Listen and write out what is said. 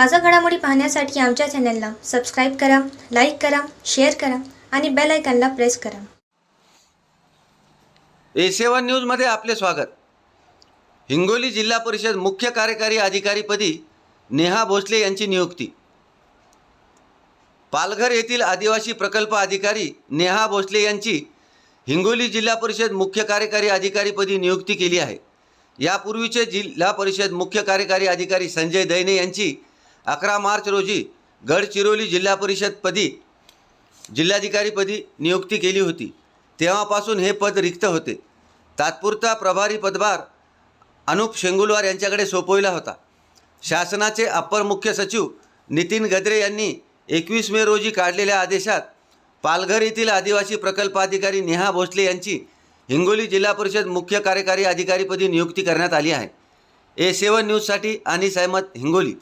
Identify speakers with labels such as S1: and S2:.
S1: ताजा घडामोडी पाहण्यासाठी आमच्या चॅनलला सबस्क्राईब करा लाईक करा शेअर करा आणि बेल आयकॉनला प्रेस करा.
S2: ए सेवन न्यूजमध्ये आपले स्वागत. हिंगोली जिल्हा परिषद मुख्य कार्यकारी अधिकारीपदी नेहा भोसले यांची नियुक्ती. पालघर येथील आदिवासी प्रकल्प अधिकारी नेहा भोसले यांची हिंगोली जिल्हा परिषद मुख्य कार्यकारी अधिकारीपदी नियुक्ती केली आहे. यापूर्वीचे जिल्हा परिषद मुख्य कार्यकारी अधिकारी संजय दैने यांची अकरा मार्च रोजी गडचिरोली जिल्हा परिषदपदी जिल्हाधिकारीपदी नियुक्ती केली होती. तेव्हापासून हे पद रिक्त होते. तात्पुरता प्रभारी पदभार अनुप शेंगुलवार यांच्याकडे सोपविला होता. शासनाचे अप्पर मुख्य सचिव नितीन गद्रे यांनी एकवीस मे रोजी काढलेल्या आदेशात पालघर येथील आदिवासी प्रकल्पाधिकारी नेहा भोसले यांची हिंगोली जिल्हा परिषद मुख्य कार्यकारी अधिकारीपदी नियुक्ती करण्यात आली आहे. ए सेवन न्यूजसाठी आणि सहमत हिंगोली.